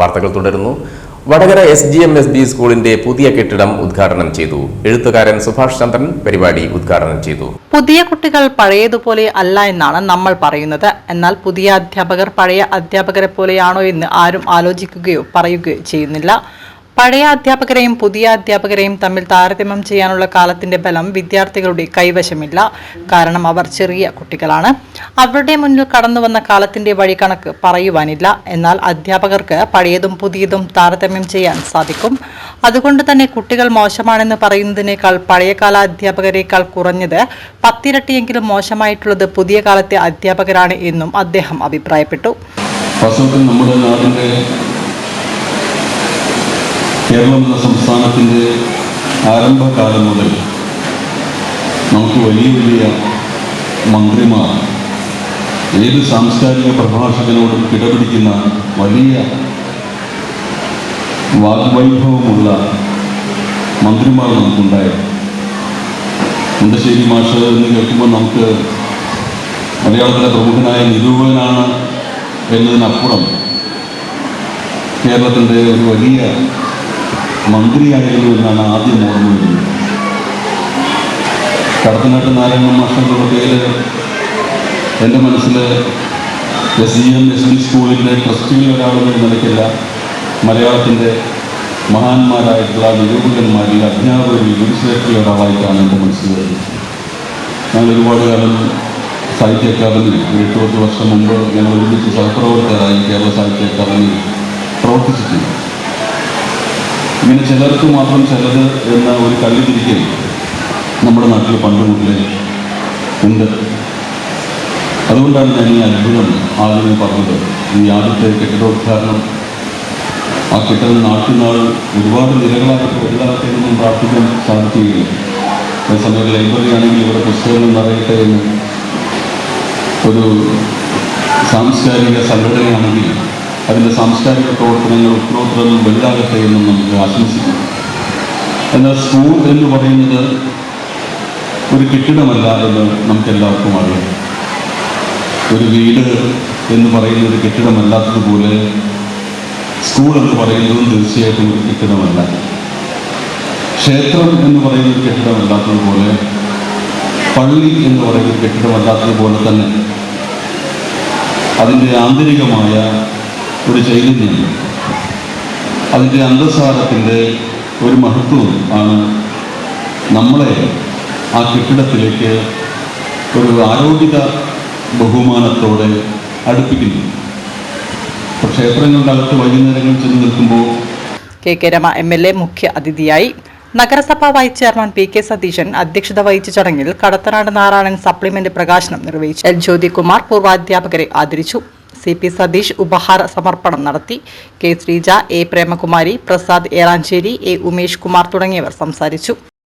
വാർത്തകൾ തുടരുന്നു. Vadakara S G M S B സ്കൂളിന്റെ പുതിയ കെട്ടിടം ഉദ്ഘാടനം ചെയ്തു. എഴുത്തുകാരൻ സുഭാഷ് ചന്ദ്രൻ പരിപാടി ഉദ്ഘാടനം ചെയ്തു. പുതിയ കുട്ടികൾ പഴയതുപോലെ അല്ല എന്നാണ് നമ്മൾ പറയുന്നത്. എന്നാൽ പുതിയ അധ്യാപകർ പഴയ അധ്യാപകരെ പോലെയാണോ എന്ന് ആരും ആലോചിക്കുകയോ പറയുകയോ ചെയ്യുന്നില്ല. പഴയ അധ്യാപകരെയും പുതിയ അധ്യാപകരെയും തമ്മിൽ താരതമ്യം ചെയ്യാനുള്ള കാലത്തിന്റെ ബലം വിദ്യാർത്ഥികളുടെ കൈവശമില്ല. കാരണം അവർ ചെറിയ കുട്ടികളാണ്. അവരുടെ മുന്നിൽ കടന്നു വന്ന കാലത്തിന്റെ വഴികണക്ക് പറയുവാനില്ല. എന്നാൽ അധ്യാപകർക്ക് പഴയതും പുതിയതും താരതമ്യം ചെയ്യാൻ സാധിക്കും. അതുകൊണ്ട് തന്നെ കുട്ടികൾ മോശമാണെന്ന് പറയുന്നതിനേക്കാൾ പഴയകാല അധ്യാപകരെക്കാൾ കുറഞ്ഞത് പത്തിരട്ടിയെങ്കിലും മോശമായിട്ടുള്ളത് പുതിയ കാലത്തെ അധ്യാപകരാണ് എന്നും അദ്ദേഹം അഭിപ്രായപ്പെട്ടു. കേരളം എന്ന സംസ്ഥാനത്തിന്റെ ആരംഭകാലം മുതൽ നമുക്ക് വലിയ വലിയ മന്ത്രിമാർ ഏത് സാംസ്കാരിക പ്രഭാഷകനോടും കിടപിടിക്കുന്ന വലിയ വാഗ്വൈഭവമുള്ള മന്ത്രിമാർ നമുക്കുണ്ടായിരുന്നു മുണ്ടശ്ശേരി മാഷ് എന്ന് കേൾക്കുമ്പോൾ നമുക്ക് മലയാളത്തിലെ പ്രമുഖനായ നിരൂപകനാണ് എന്നതിനപ്പുറം കേരളത്തിന്റെ ഒരു വലിയ മന്ത്രിയായിരുന്നു എന്നാണ് ആദ്യം ഓർമ്മ വരുന്നത് കടത്തനാട്ട് നാരായണ മാഷങ്ങളുടെ പേര് എന്റെ മനസ്സിൽ S G M S D സ്കൂളിന്റെ ട്രസ്റ്റിയിൽ ഒരാളെന്ന നിലയ്ക്കല്ല മലയാളത്തിന്റെ മഹാന്മാരായിട്ടുള്ള നിരൂപകന്മാരിൽ അധ്യാപകരിൽ ഗുരുശ്രേഷ്ഠിൽ ഒരാളായിട്ടാണ് എന്റെ മനസ്സിൽ വരുന്നത്. ഞാൻ ഒരുപാട് കാലം സാഹിത്യ അക്കാദമി എട്ട് പത്ത് വർഷം മുമ്പ് ഞങ്ങൾ ഒരുമിച്ച് സഹപ്രവർത്തകരായി കേരള സാഹിത്യ അക്കാദമി പ്രവർത്തിച്ചിട്ടുണ്ട്. ഇങ്ങനെ ചിലർക്ക് മാത്രം ചിലത് എന്ന ഒരു കല്ലുതിരിക്കൽ നമ്മുടെ നാട്ടിൽ പണ്ട് മുതലേ ഉണ്ട്. അതുകൊണ്ടാണ് ഞാൻ ഈ അത്ഭുതം ആദ്യമേ പറഞ്ഞത്. ഈ ആദ്യത്തെ കെട്ടിടോദ്ഘാടനം ആ കെട്ടിടം നാട്ടിനാൾ ഒരുപാട് നിലകളായിട്ട് വലുതാകട്ടെ എന്നും പ്രാർത്ഥിക്കാൻ സാധിക്കുകയില്ല. അതേസമയം ലൈബ്രറി ആണെങ്കിൽ ഇവിടെ പുസ്തകങ്ങൾ നിറയട്ടെ എന്ന് ഒരു സാംസ്കാരിക സംഘടനയാണെങ്കിൽ അതിന്റെ സാംസ്കാരിക പ്രവർത്തനങ്ങൾ ഉത്തരോത്തരങ്ങൾ വലുതാകട്ടെ എന്നും നമുക്ക് ആശംസിക്കാം എന്നാൽ സ്കൂൾ എന്ന് പറയുന്നത് ഒരു കെട്ടിടമല്ല എന്ന് നമുക്കെല്ലാവർക്കും അറിയാം. ഒരു വീട് എന്ന് പറയുന്ന ഒരു കെട്ടിടമല്ലാത്തതുപോലെ സ്കൂൾ എന്ന് പറയുന്നതും തീർച്ചയായിട്ടും ഒരു കെട്ടിടമല്ല. ക്ഷേത്രം എന്ന് പറയുന്ന ഒരു കെട്ടിടമല്ലാത്തതുപോലെ പള്ളി എന്ന് പറയുന്ന ഒരു കെട്ടിടമല്ലാത്തതുപോലെ തന്നെ അതിന്റെ ആന്തരികമായ ഒരു ചൈതന്യം അതിന്റെ അന്തസാരത്തിന്റെ ഒരു മഹത്വം ആണ് നമ്മളെ ആ കെട്ടിടത്തിലേക്ക് ഒരു ആരോഗ്യത ബഹുമാനത്തോടെ അടുപ്പിക്കുന്നു ക്ഷേത്രങ്ങളുടെ അകത്ത് വൈകുന്നേരങ്ങളിൽ ചെന്ന് നിൽക്കുമ്പോൾ K K Rama M L A മുഖ്യ അതിഥിയായി നഗരസഭാ vice chairman P K Satheesan അധ്യക്ഷത വഹിച്ച ചടങ്ങിൽ കടത്തനാട് നാരായണൻ സപ്ലിമെന്റ് പ്രകാശനം നിർവഹിച്ചു. എൽ ജ്യോതികുമാർ പൂർവാധ്യാപകരെ ആദരിച്ചു. സി പി സതീഷ് ഉപഹാര സമർപ്പണം നടത്തി. K Sreeja A Premakumari Prasad Eranhery A Umesh Kumar തുടങ്ങിയവർ സംസാരിച്ചു.